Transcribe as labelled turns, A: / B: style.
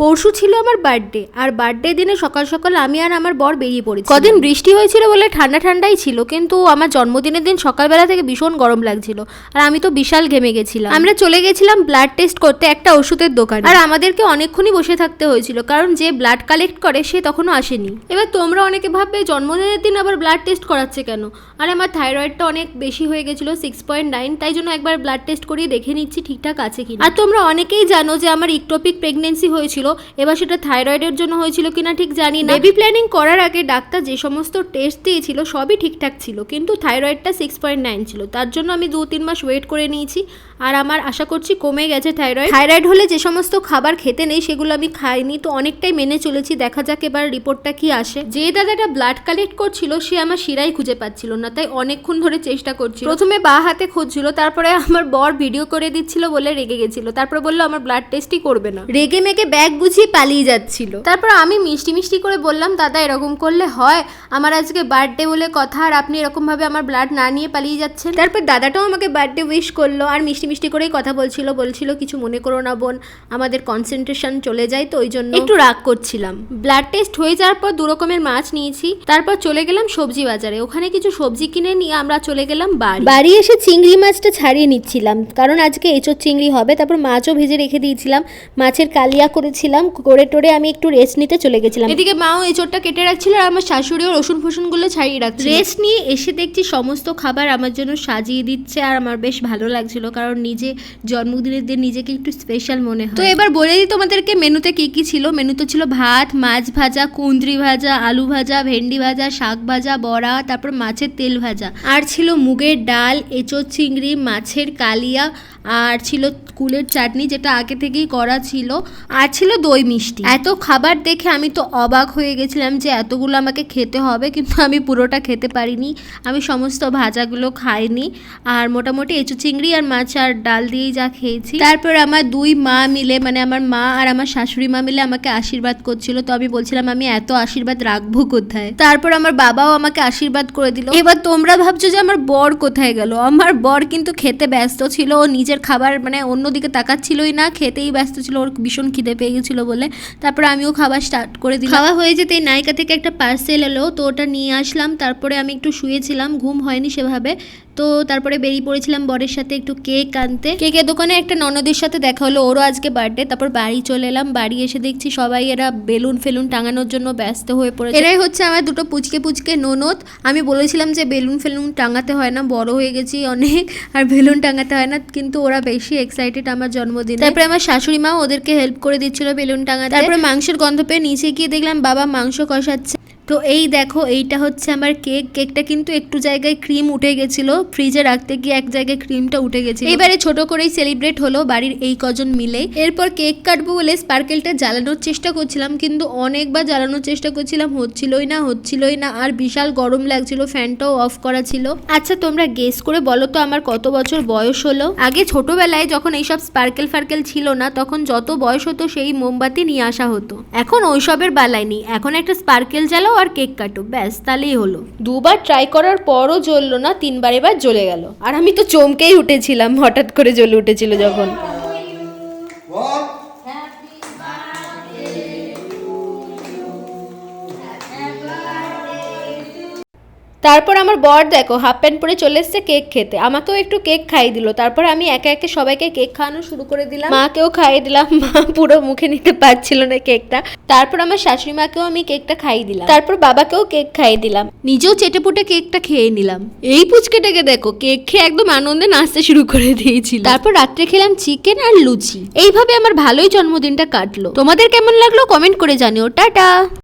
A: পরশু ছিল আমার বার্থডে আর বার্থডে দিনে সকাল সকাল আমি আর আমার বর বেরিয়ে পড়েছি কদিন বৃষ্টি হয়েছিল বলে ঠান্ডা ঠান্ডাই ছিল কিন্তু আমার জন্মদিনের দিন সকালবেলা থেকে ভীষণ গরম লাগছিল আর আমি তো বিশাল ঘেমে গেছিলাম। আমরা চলে গেছিলাম ব্লাড টেস্ট করতে একটা ওষুধের দোকানে। আর আমাদেরকে অনেকক্ষণই বসে থাকতে হয়েছিল কারণ যে ব্লাড কালেক্ট করে সে তখনও আসেনি। এবার তোমরা অনেকে ভাববে জন্মদিনের দিন আবার ব্লাড টেস্ট করাচ্ছে কেন? আর আমার থাইরয়েডটা অনেক বেশি হয়ে গেছিল সিক্স পয়েন্ট নাইন তাই জন্য একবার ব্লাড টেস্ট করিয়ে দেখে নিচ্ছি ঠিকঠাক আছে কি আর তোমরা অনেকেই জানো যে আমার ইকটোপিক প্রেগনেন্সি হয়েছিল এবার সেটা থাইরয়েডের জন্য হয়েছিল কিনা ঠিক জানি না। বেবি প্ল্যানিং করার আগে ডাক্তার যে সমস্ত টেস্ট দিয়েছিল সবই ঠিকঠাক ছিল কিন্তু থাইরয়েডটা সিক্স পয়েন্ট নাইন ছিল। তার জন্য আমি দু তিন মাস ওয়েট করে নিয়েছি। আর আমার আশা করছি কমে গেছে থাইরয়েড। থাইরয়েড হলে যে সমস্ত খাবার খেতে নেই সেগুলো আমি খাইনি তো অনেকটাই মেনে চলেছি। দেখা যাক এবার রিপোর্টটা কি আসে। যে দাদাটা ব্লাড কালেক্ট করছিল সে আমার শিরাই খুঁজে পাচ্ছিল না তাই অনেকক্ষণ ধরে চেষ্টা করছিল। প্রথমে বা হাতে খুঁজছিল তারপরে আমার বর ভিডিও করে দিচ্ছিল বলে রেগে গেছিল। তারপরে বলল আমার ব্লাড টেস্টই করবে না। রেগে মেগে ব্যাগ গুছিয়ে পালিয়ে যাচ্ছিল। তারপর আমি মিষ্টি মিষ্টি করে বললাম দাদা এরকম করলে হয়। আমার আজকে বার্থডে বলে কথা আর আপনি এরকম ভাবে আমার ব্লাড না নিয়ে পালিয়ে যাচ্ছেন? তারপর দাদাটাও আমাকে বার্থডে উইশ করল আর মিষ্টি মিষ্টি করেই কথা বলছিল বলছিল কিছু মনে করো না বোন আমাদের কনসেন্ট্রেশন চলে যায় তো ওই জন্য একটু রাগ করছিলাম। ব্লাড টেস্ট হয়ে যাওয়ার পর দু রকমের মাছ নিয়েছি তারপর চলে গেলাম সবজি বাজারে। ওখানে কিছু সবজি কিনে নিয়ে আমরা চলে গেলাম বাড়ি। বাড়ি এসে চিংড়ি মাছটা ছাড়িয়ে নিচ্ছিলাম কারণ আজকে এঁচোর চিংড়ি হবে তারপর মাছও ভেজে রেখে দিয়েছিলাম। মাছের কালিয়া করেছিলাম করে টোরে আমি একটু রেস্ট নিতে চলে গেছিলাম। এদিকে মাও এঁচোরটা কেটে রাখছিল আর আমার শাশুড়িও রসুন ফসুনগুলো ছাড়িয়ে রাখছিল। রেস্ট নিয়ে এসে দেখছি সমস্ত খাবার আমার জন্য সাজিয়ে দিচ্ছে আর আমার বেশ ভালো লাগছিল কারণ নিজে জন্মদিনের দিন নিজেকে একটু স্পেশাল মনে হয়। তো এবার বলে দিই তোমাদেরকে মেনুতে কি কি ছিল। মেনুতে ছিল ভাত মাছ ভাজা কুন্দ্রি ভাজা আলু ভাজা ভেন্ডি ভাজা শাক ভাজা বড়া তারপর মাছের তেল ভাজা। আর ছিল মুগের ডাল এঁচোর চিংড়ি মাছের কালিয়া আর ছিল কুলের চাটনি যেটা আগে থেকেই করা ছিল। আর ছিল দই মিষ্টি। এত খাবার দেখে আমি তো অবাক হয়ে গেছিলাম যে এতগুলো আমাকে খেতে হবে, কিন্তু আমি পুরোটা খেতে পারিনি। আমি সমস্ত ভাজাগুলো খাইনি, আর মোটামুটি এঁচু চিংড়ি আর মাছ আর ডাল দিয়েই যা খেয়েছি। তারপর আমার দুই মা মিলে মানে আমার মা আর আমার শাশুড়ি মা মিলে আমাকে আশীর্বাদ করছিল, তো আমি বলছিলাম, আমি এত আশীর্বাদ রাখব কোথায়? তারপর আমার বাবাও আমাকে আশীর্বাদ করে দিল। এবার তোমরা ভাবছ যে আমার বর কোথায় গেল? আমার বর কিন্তু খেতে ব্যস্ত ছিল, ও নিজের খাবার মানে অন্যদিকে তাকাচ্ছিলই না, খেতেই ব্যস্ত ছিল, ওর ভীষণ খিদে পেয়ে গেছিল বলে তারপর আমিও খাবার স্টার্ট করে দিই খাওয়া হয়ে যেতে নায়িকা থেকে একটা পার্সেল এলো তো ওটা নিয়ে আসলাম তারপরে আমি একটু শুয়েছিলাম ঘুম হয়নি সেভাবে তো তারপরে বেরিয়ে পড়েছিলাম বরের সাথে একটু কেক আনতে। কেকের দোকানে একটা ননদের সাথে দেখা হলো ওরও আজকে বার্থডে তারপর বাড়ি চলে এলাম বাড়ি এসে দেখছি সবাই এরা বেলুন ফেলুন টাঙানোর জন্য ব্যস্ত হয়ে পড়েছে। এরাই হচ্ছে আমার দুটো পুচকে পুচকে ননদ। আমি বলেছিলাম যে বেলুন ফেলুন টাঙাতে হয় না বড় হয়ে গেছি অনেক আর বেলুন টাঙাতে হয় না কিন্তু ওরা বেশি এক্সাইটেড আমার জন্মদিন। তারপরে আমার শাশুড়ি মা ওদেরকে হেল্প করে দিচ্ছিল বেলুন টাঙা তারপরে মাংসের গন্ধ পেয়ে নিচে গিয়ে দেখলাম বাবা মাংস কষাচ্ছে। তো এই দেখো, এইটা হচ্ছে আমার কেক। কেকটা কিন্তু একটু জায়গায় ক্রিম উঠে গেছিল। ফ্রিজে রাখতে গিয়ে এক জায়গায় ক্রিমটা উঠে গেছে এবারে ছোট করেই সেলিব্রেট হলো বাড়ির এই কজন মিলে। এরপর কেক কাটবো বলে স্পার্কেলটা জ্বালানোর চেষ্টা করছিলাম, কিন্তু অনেকবার জ্বালানোর চেষ্টা করছিলাম, হচ্ছিলই না হচ্ছিলই না, আর বিশাল গরম লাগছিল, ফ্যানটাও অফ করা ছিল। আচ্ছা তোমরা গেস করে বলো তো আমার কত বছর বয়স হলো? আগে ছোটবেলায় যখন এইসব স্পার্কেল ফার্কেল ছিল না, তখন যত বয়স হতো সেই মোমবাতি নিয়ে আসা হতো। এখন ওইসবের বেলায় নেই। এখন একটা স্পার্কেল জ্বালাও আর কেক কাটো ব্যাস তাহলেই হলো। দুবার ট্রাই করার পরও জ্বললো না তিনবার এবার জ্বলে গেল। আর আমি তো চমকেই উঠেছিলাম হঠাৎ করে জ্বলে উঠেছিল যখন। তারপর আমার বর দেখো হাফ প্যান্ট পরে চলে এসছে কেক খেতে। আমাকেও একটু কেক খাইয়ে দিল। তারপর আমি একে একে সবাইকে কেক খাওয়ানো শুরু করে দিলাম। মাকেও খাইয়ে দিলাম। মা পুরো মুখে নিতে পারছিল না কেকটা তারপর আমার শাশুড়ি মাকেও আমি কেকটা খাইয়ে দিলাম। তারপর বাবাকেও কেক খাইয়ে দিলাম। নিজেও চেটে পুটে কেকটা খেয়ে নিলাম। এই পুচকেটাকে দেখো কেক খেয়ে একদম আনন্দে নাচতে শুরু করে দিয়েছিল। তারপর রাত্রে খেলাম চিকেন আর লুচি। এইভাবে আমার ভালোই জন্মদিনটা কাটলো। তোমাদের কেমন লাগল কমেন্ট করে জানিও। টাটা!